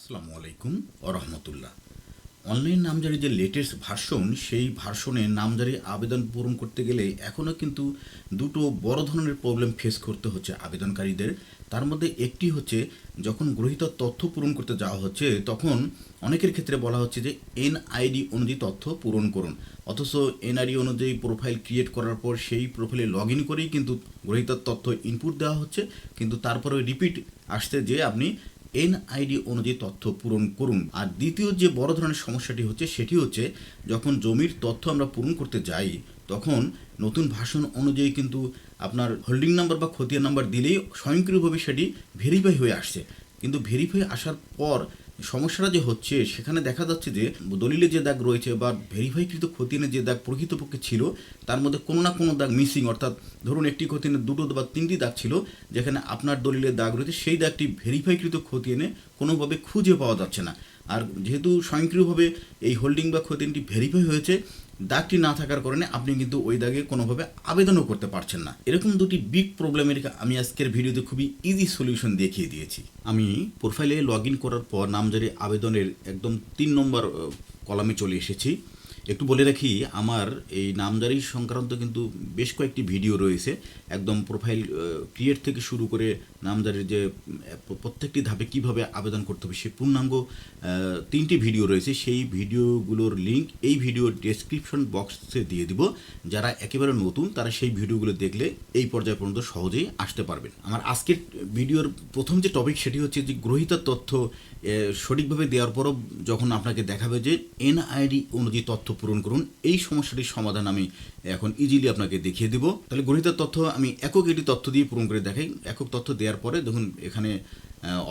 আসসালামু আলাইকুম রহমতুল্লাহ। অনলাইন নামজারি যে লেটেস্ট ভার্সন, সেই ভার্সনে নামজারি আবেদন পূরণ করতে গেলে এখনও কিন্তু দুটো বড় ধরনের প্রবলেম ফেস করতে হচ্ছে আবেদনকারীদের। তার মধ্যে একটি হচ্ছে, যখন গ্রহীত তথ্য পূরণ করতে যাওয়া হচ্ছে, তখন অনেকের ক্ষেত্রে বলা হচ্ছে যে এনআইডি অনুযায়ী তথ্য পূরণ করুন। অথচ এনআইডি অনুযায়ী প্রোফাইল ক্রিয়েট করার পর সেই প্রোফাইলে লগ ইন করেই কিন্তু গ্রহীতার তথ্য ইনপুট দেওয়া হচ্ছে। কিন্তু তারপরে রিপিট আসতে যে আপনি এনআইডি অনুযায়ী তথ্য পূরণ করুন। আর দ্বিতীয় যে বড় ধরনের সমস্যাটি হচ্ছে, সেটি হচ্ছে যখন জমির তথ্য আমরা পূরণ করতে যাই, তখন নতুন ভাষণ অনুযায়ী কিন্তু আপনার হোল্ডিং নাম্বার বা খতিয়ান নাম্বার দিলেই স্বয়ংক্রিয়ভাবে সেটি ভেরিফাই হয়ে আসছে। কিন্তু ভেরিফাই আসার পর সমস্যাটা যে হচ্ছে, সেখানে দেখা যাচ্ছে যে দলিলে যে দাগ রয়েছে বা ভেরিফাইকৃত খতিয়ানে যে দাগ প্রকৃতপক্ষে ছিল, তার মধ্যে কোনো না কোনো দাগ মিসিং অর্থাৎ ধরুন একটি খতিনে দুটো বা তিনটি দাগ ছিল, যেখানে আপনার দলিলের দাগ রয়েছে, সেই দাগটি ভেরিফাইকৃত খতিয়ানে কোনোভাবে খুঁজে পাওয়া যাচ্ছে না। আর যেহেতু স্বয়ংক্রিয়ভাবে এই হোল্ডিং বা খতিনটি ভেরিফাই হয়েছে দাগটি না থাকার কারণে আপনি কিন্তু ওই দাগে কোনোভাবে আবেদনও করতে পারছেন না। এরকম দুটি বিগ প্রবলেমের আমি আজকের ভিডিওতে খুবই ইজি সলিউশন দেখিয়ে দিয়েছি। আমি প্রোফাইলে লগ ইন করার পর নামজারি আবেদনের একদম তিন নম্বর কলামে চলে এসেছি। একটু বলে রাখি, আমার এই নামজারি সংক্রান্ত কিন্তু বেশ কয়েকটি ভিডিও রয়েছে। একদম প্রোফাইল ক্রিয়েট থেকে শুরু করে নামজারির যে প্রত্যেকটি ধাপে কীভাবে আবেদন করতে হবে সেই পূর্ণাঙ্গ তিনটি ভিডিও রয়েছে। সেই ভিডিওগুলোর লিঙ্ক এই ভিডিওর ডেসক্রিপশন বক্সে দিয়ে দিব। যারা একেবারে নতুন, তারা সেই ভিডিওগুলো দেখলে এই পর্যায় পর্যন্ত সহজেই আসতে পারবেন। আমার আজকের ভিডিওর প্রথম যে টপিক সেটি হচ্ছে যে গ্রহিতার তথ্য সঠিকভাবে দেওয়ার পরও যখন আপনাকে দেখাবে যে, এনআইডি অনুযায়ী তথ্য পূরণ করুন। এই সমস্যাটির সমাধান আমি এখন ইজিলি আপনাকে দেখিয়ে দিব। তাহলে গ্রহিতার তথ্য আমি একক এটি তথ্য দিয়ে পূরণ করে দেখাই। একক তথ্য দেওয়ার পরে দেখুন, এখানে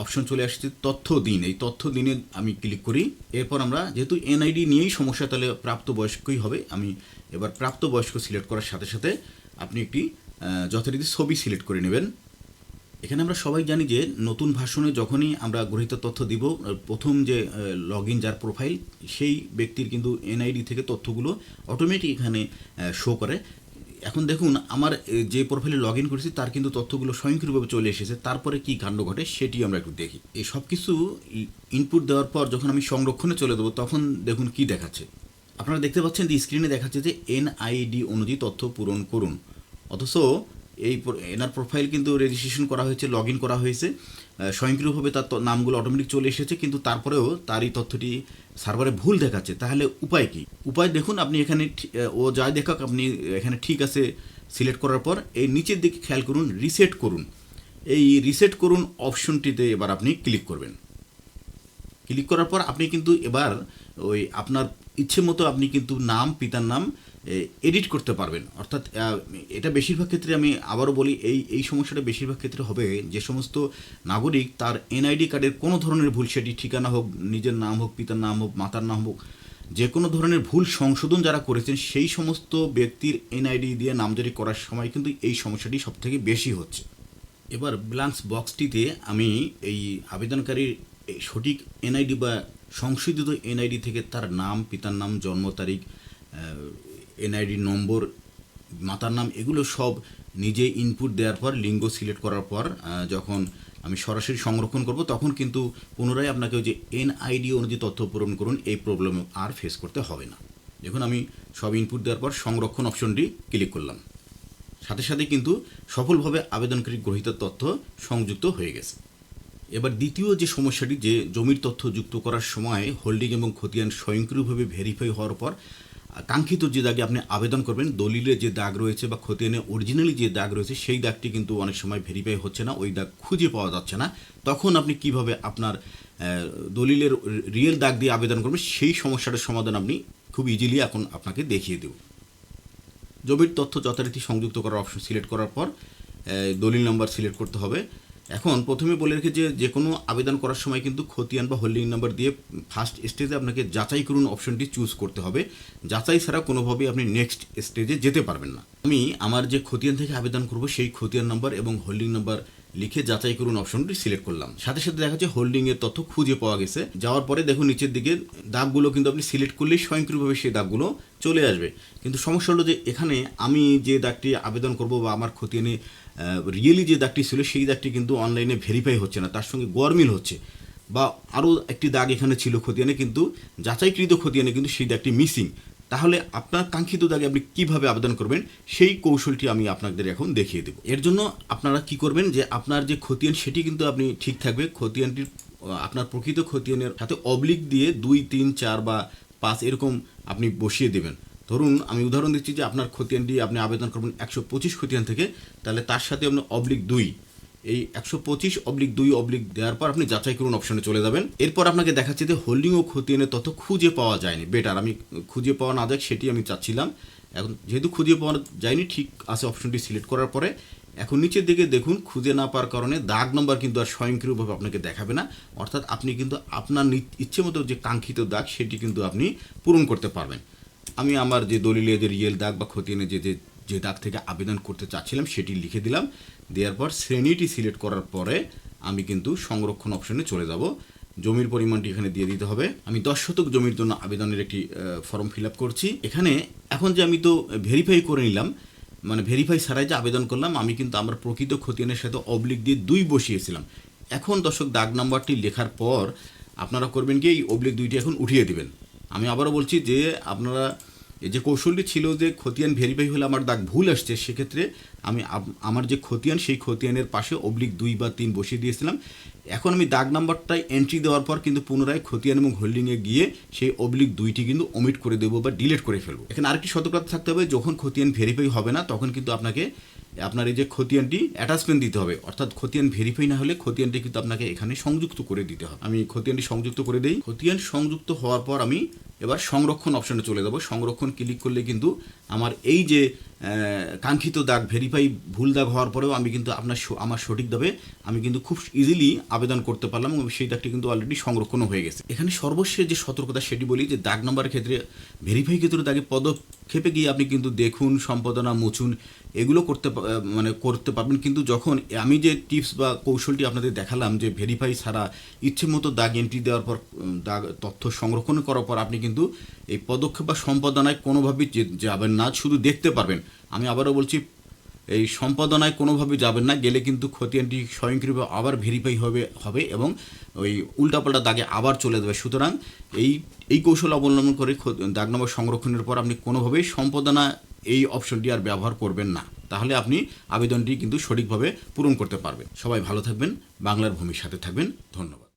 অপশন চলে আসছে, তথ্য দিন। এই তথ্য দিনে আমি ক্লিক করি। এরপর আমরা যেহেতু এনআইডি নিয়েই সমস্যা, তাহলে প্রাপ্তবয়স্কই হবে। আমি এবার প্রাপ্তবয়স্ক সিলেক্ট করার সাথে সাথে আপনি একটি যথারীতি ছবি সিলেক্ট করে নেবেন। এখানে আমরা সবাই জানি যে নতুন ভাষণে যখনই আমরা গৃহীত তথ্য দিব প্রথম যে লগ ইন যার প্রোফাইল সেই ব্যক্তির কিন্তু এনআইডি থেকে তথ্যগুলো অটোমেটিক এখানে শো করে। এখন দেখুন, আমার যে প্রোফাইলে লগ ইন করেছি, তার কিন্তু তথ্যগুলো স্বয়ংক্রিয়ভাবে চলে এসেছে। তারপরে কি কাণ্ড ঘটে সেটি আমরা একটু দেখি। এই সব কিছু ইনপুট দেওয়ার পর যখন আমি সংরক্ষণে চলে দেবো, তখন দেখুন কি দেখাচ্ছে। আপনারা দেখতে পাচ্ছেন যে স্ক্রিনে দেখাচ্ছে যে এনআইডি অনুযায়ী তথ্য পূরণ করুন। অথচ এই এনার প্রোফাইল কিন্তু রেজিস্ট্রেশন করা হয়েছে লগ ইন করা হয়েছে। স্বয়ংক্রিয়ভাবে তার নামগুলো অটোমেটিক চলে এসেছে, কিন্তু তারপরেও তার এই তথ্যটি সার্ভারে ভুল দেখাচ্ছে। তাহলে উপায় কি? উপায় দেখুন, আপনি এখানে ও যা দেখাক, আপনি এখানে ঠিক আছে সিলেক্ট করার পর, এই নিচের দিকে খেয়াল করুন রিসেট করুন। এই রিসেট করুন অপশনটিতে এবার আপনি ক্লিক করবেন। ক্লিক করার পর আপনি কিন্তু এবার ওই আপনার ইচ্ছে মতো আপনি কিন্তু নাম, পিতার নাম এডিট করতে পারবেন। অর্থাৎ এটা বেশিরভাগ ক্ষেত্রে আমি আবারও বলি, এই এই সমস্যাটা বেশিরভাগ ক্ষেত্রে হবে যে সমস্ত নাগরিক তার এনআইডি কার্ডের কোনো ধরনের ভুল সেটি ঠিকানা হোক, নিজের নাম হোক, পিতার নাম হোক, মাতার নাম হোক, যে কোনো ধরনের ভুল সংশোধন যারা করেছেন, সেই সমস্ত ব্যক্তির এনআইডি দিয়ে নামজারি করার সময় কিন্তু এই সমস্যাটি সবথেকে বেশি হচ্ছে। এবার ব্ল্যাঙ্কস বক্সটিতে আমি এই আবেদনকারীর সঠিক এনআইডি বা সংশোধিত এনআইডি থেকে তার নাম, পিতার নাম, জন্ম তারিখ এনআইডি নম্বর, মাতার নাম, এগুলো সব নিজে ইনপুট দেওয়ার পর লিঙ্গ সিলেক্ট করার পর যখন আমি সরাসরি সংরক্ষণ করব, তখন কিন্তু পুনরায় আপনাকে ওই যে এনআইডি অনুযায়ী তথ্য পূরণ করুন, এই প্রবলেম আর ফেস করতে হবে না। দেখুন, আমি সব ইনপুট দেওয়ার পর সংরক্ষণ অপশনটি ক্লিক করলাম। সাথে সাথে কিন্তু সফলভাবে আবেদনকারী গ্রহীত তথ্য সংযুক্ত হয়ে গেছে। এবার দ্বিতীয় যে সমস্যাটি, যে জমির তথ্য যুক্ত করার সময় হোল্ডিং এবং খতিয়ান স্বয়ংক্রিয়ভাবে ভেরিফাই হওয়ার পর কাঙ্ক্ষিত যে দাগে আপনি আবেদন করবেন, দলিলে যে দাগ রয়েছে বা খতিয়ানে অরিজিনালি যে দাগ রয়েছে, সেই দাগটি কিন্তু অনেক সময় ভেরিফাই হচ্ছে না, ওই দাগ খুঁজে পাওয়া যাচ্ছে না। তখন আপনি কীভাবে আপনার দলিলের রিয়েল দাগ দিয়ে আবেদন করবেন, সেই সমস্যাটার সমাধান আপনি খুব ইজিলি এখন আপনাকে দেখিয়ে দেব। জমির তথ্য যথারীতি সংযুক্ত করার অপশন সিলেক্ট করার পর দলিল নাম্বার সিলেক্ট করতে হবে। এখন প্রথমে বলে রেখে যে যে কোনো আবেদন করার সময় কিন্তু খতিয়ান বা হোল্ডিং নাম্বার দিয়ে ফার্স্ট স্টেজে আপনাকে যাচাই করুন অপশনটি চুজ করতে হবে। যাচাই ছাড়া কোনোভাবেই আপনি নেক্সট স্টেজে যেতে পারবেন না। আমি আমার যে খতিয়ান থেকে আবেদন করব, সেই খতিয়ান নাম্বার এবং হোল্ডিং নাম্বার লিখে যাচাই করুন অপশনটি সিলেক্ট করলাম। সাথে সাথে দেখা যাচ্ছে হোল্ডিং এর তথ্য খুঁজে পাওয়া গেছে। যাওয়ার পরে দেখুন নিচের দিকে দাগগুলো কিন্তু আপনি সিলেক্ট করলেই স্বয়ংক্রিয়ভাবে সেই দাগগুলো চলে আসবে। কিন্তু সমস্যা হলো যে, এখানে আমি যে দাগটি আবেদন করব বা আমার খতিয়ানে রিয়েলি যে দাগটি ছিল, সেই দাগটি কিন্তু অনলাইনে ভেরিফাই হচ্ছে না। তার সঙ্গে গরমিল হচ্ছে। বা আরও একটি দাগ এখানে ছিল খতিয়ানে, কিন্তু যাচাইকৃত খতিয়ানে কিন্তু সেই দাগটি মিসিং তাহলে আপনার কাঙ্ক্ষিত দাগে আপনি কীভাবে আবেদন করবেন, সেই কৌশলটি আমি আপনাদের এখন দেখিয়ে দেব। এর জন্য আপনারা কি করবেন যে, আপনার যে খতিয়ান, সেটি কিন্তু আপনি ঠিক থাকবে। খতিয়ানটির আপনার প্রকৃত খতিয়ানের সাথে অবলিক দিয়ে দুই, তিন, চার বা পাঁচ এরকম আপনি বসিয়ে দেবেন। ধরুন, আমি উদাহরণ দিচ্ছি যে আপনার খতিয়ানটি আপনি আবেদন করবেন একশো পঁচিশ খতিয়ান থেকে, তাহলে তার সাথে আপনি অবলিক দুই। এই একশো পঁচিশ অবলিক দুই অবলিক দেওয়ার পর আপনি যাচাই করুন অপশনে চলে যাবেন। এরপর আপনাকে দেখাচ্ছে যে হোল্ডিং ও খতিয়ানের তথ্য খুঁজে পাওয়া যায়নি। বেটার, আমি খুঁজে পাওয়া না যাক, সেটি আমি চাচ্ছিলাম। এখন যেহেতু খুঁজে পাওয়া যায়নি, ঠিক আছে অপশনটি সিলেক্ট করার পরে, এখন নিচের দিকে দেখুন, খুঁজে না পাওয়ার কারণে দাগ নম্বর কিন্তু আর স্বয়ংক্রিয়ভাবে আপনাকে দেখাবে না। অর্থাৎ আপনি কিন্তু আপনার ইচ্ছে মতো যে কাঙ্ক্ষিত দাগ, সেটি কিন্তু আপনি পূরণ করতে পারবেন। আমি আমার যে দলিলে যে রিয়েল দাগ বা খতিয়ানে যে যে যে দাগ থেকে আবেদন করতে চাচ্ছিলাম, সেটি লিখে দিলাম। দেওয়ার পর শ্রেণীটি সিলেক্ট করার পরে আমি কিন্তু সংরক্ষণ অপশনে চলে যাব। জমির পরিমাণটি এখানে দিয়ে দিতে হবে। আমি দশ শতক জমির জন্য আবেদনের একটি ফর্ম ফিল আপ করছি। এখানে এখন যে আমি তো ভেরিফাই করে নিলাম মানে ভেরিফাই ছাড়াই যে আবেদন করলাম, আমি কিন্তু আমার প্রকৃত খতিয়ানের সাথে অবলিক দিয়ে দুই বসিয়েছিলাম। এখন দর্শক, দাগ নাম্বারটি লেখার পর আপনারা করবেন কি, এই অবলিক দুইটি এখন উঠিয়ে দিবেন। আমি আবারও বলছি যে আপনারা যে কৌশলটি ছিল যে খতিয়ান ভেরিফাই হলে আমার দাগ ভুল আসছে, সেক্ষেত্রে আমি আমার যে খতিয়ান, সেই খতিয়ানের পাশে অবলিক দুই বা তিন বসিয়ে দিয়েছিলাম। এখন আমি দাগ নাম্বারটাই এন্ট্রি দেওয়ার পর কিন্তু পুনরায় খতিয়ান এবং হোল্ডিংয়ে গিয়ে সেই অবলিক দুইটি কিন্তু ওমিট করে দেবো বা ডিলিট করে ফেলব। এখানে আরেকটি সতর্কতা থাকতে হবে, যখন খতিয়ান ভেরিফাই হবে না, তখন কিন্তু আপনাকে আপনার এই যে খতিয়ানটি অ্যাটাচমেন্ট দিতে হবে, অর্থাৎ খতিয়ান ভেরিফাই না হলে খতিয়ানটি কিন্তু আপনাকে এখানে সংযুক্ত করে দিতে হবে। আমি খতিয়ানটি সংযুক্ত করে দিই। খতিয়ান সংযুক্ত হওয়ার পর আমি এবার সংরক্ষণ অপশনে চলে যাব। সংরক্ষণ ক্লিক করলে কিন্তু আমার এই যে কাঙ্ক্ষিত দাগ ভেরিফাই ভুল দাগ হওয়ার পরেও আমি কিন্তু আপনার আমার সঠিকভাবে আমি কিন্তু খুব ইজিলি আবেদন করতে পারলাম এবং সেই দাগটি কিন্তু অলরেডি সংরক্ষণও হয়ে গেছে। এখানে সর্বশেষ যে সতর্কতা সেটি বলি যে, দাগ নম্বরের ক্ষেত্রে ভেরিফাই ক্ষেত্রে দাগে পদক্ষেপে গিয়ে আপনি কিন্তু দেখুন, সম্পাদনা মুছুন, এগুলো করতে মানে করতে পারবেন। কিন্তু যখন আমি যে টিপস বা কৌশলটি আপনাদের দেখালাম যে ভেরিফাই ছাড়া ইচ্ছে মতো দাগ এন্ট্রি দেওয়ার পর দাগ তথ্য সংরক্ষণ করার পর আপনি কিন্তু এই পদক্ষেপ বা সম্পাদনায় কোনোভাবেই যাবেন না, শুধু দেখতে পারবেন। আমি আবারও বলছি, এই সম্পাদনায় কোনোভাবে যাবেন না, গেলে কিন্তু খতিয়ানটি স্বয়ংক্রিয়ভাবে আবার ভেরিফাই হবে হবে এবং ওই উল্টাপাল্টা দাগে আবার চলে যাবে। সুতরাং এই এই কৌশল অবলম্বন করে দাগ নম্বর সংরক্ষণের পর আপনি কোনোভাবেই সম্পাদনা এই অপশনটি আর ব্যবহার করবেন না। তাহলে আপনি আবেদনটি কিন্তু সঠিকভাবে পূরণ করতে পারবেন। সবাই ভালো থাকবেন, বাংলার ভূমির সাথে থাকবেন। ধন্যবাদ।